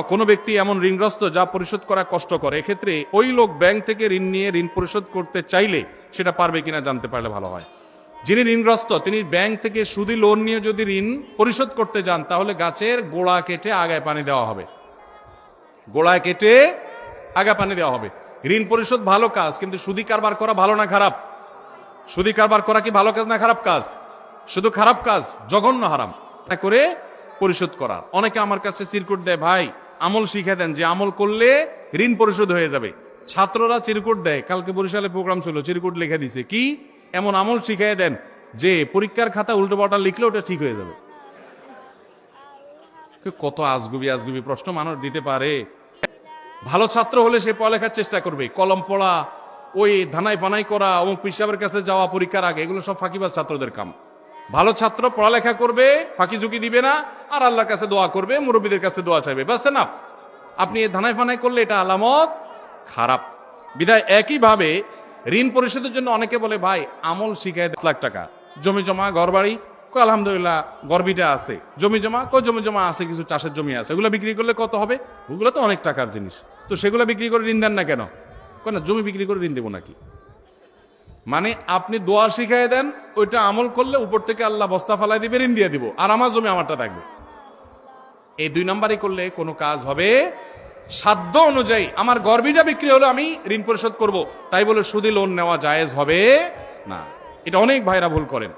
কোনো ব্যক্তি এমন ঋণগ্রস্ত যা পরিশোধ করা কষ্টকর, এক্ষেত্রে ওই লোক ব্যাংক থেকে ঋণ নিয়ে ঋণ পরিশোধ করতে চাইলে সেটা পারবে কিনা জানতে পারলে ভালো হয়। যিনি ঋণগ্রস্ত, তিনি ব্যাংক থেকে সুদি লোন নিয়ে যদি ঋণ পরিশোধ করতে যান, তাহলে গাছের গোড়া কেটে আগায় পানি দেওয়া হবে। গোড়ায় কেটে আগা পানি দেওয়া হবে। ঋণ পরিশোধ ভালো কাজ, কিন্তু সুদি কারবার করা ভালো না খারাপ? সুদি কারবার করা কি ভালো কাজ না খারাপ কাজ? শুধু খারাপ কাজ, জঘন্য হারাম। করে পরিশোধ করা। অনেকে আমার কাছে চিরকুট দেয়, ভাই আমল শিখে দেন, যে আমল করলে ঋণ পরিশোধ হয়ে যাবে। ছাত্ররা চিরকুট দেয়, কালকে বরিশালে প্রোগ্রাম ছিল, চিরকুট লিখে দিছে। কি? এমন আমল শিখিয়ে দেন, যে পরীক্ষার খাতা উল্টো পাল্টা লিখলে ওটা ঠিক হয়ে যাবে। কত আজগুবি আজগুবি প্রশ্ন মানুষ দিতে পারে। ভালো ছাত্র হলে সে পড়ালেখার চেষ্টা করবে। কলম পড়া, ওই ধানাই পানাই করা, অমুক পিসাবের কাছে যাওয়া, পরীক্ষার আগে, এগুলো সব ফাঁকিবাজ ছাত্রদের কাম। ভালো ছাত্র পড়ালেখা করবে, ফাঁকি ঝুঁকি দিবে না, আর আল্লাহর কাছে দোয়া করবে, মুরব্বীদের কাছে দোয়া চাইবে। বাস না আপনি এই ধানায় ফানায় করলে এটা আলামত খারাপ। বিধায় একইভাবে ঋণ পরিশোধের জন্য অনেকে বলে, ভাই, আমল শিখায় দশ লাখ টাকা। জমি জমা ঘর বাড়ি কো আলহামদুলিল্লাহ গর্বিটা আছে। জমি জমা কো জমি জমা আছে, কিছু চাষের জমি আছে। ওগুলো বিক্রি করলে কত হবে? ওগুলো তো অনেক টাকার জিনিস। তো সেগুলো বিক্রি করে ঋণ দেন না কেন? কেন জমি বিক্রি করে ঋণ দেবো নাকি? মানে আপনি দোয়া শিখাই দেন, ওইটা আমল করলে উপর থেকে আল্লাহ বস্তা ফালাই দিবে, ঋণ দিয়ে দিব। আর আমার জমি আমারটা থাকবে। এই দুই নম্বরই করলে কোনো কাজ হবে? সাধ্য অনুযায়ী, আমার গর্বিটা বিক্রি হলে আমি ঋণ পরিশোধ করব। তাই বলে সুদি লোন নেওয়া জায়েজ হবে? না। এটা অনেক ভাইরা ভুল করেন।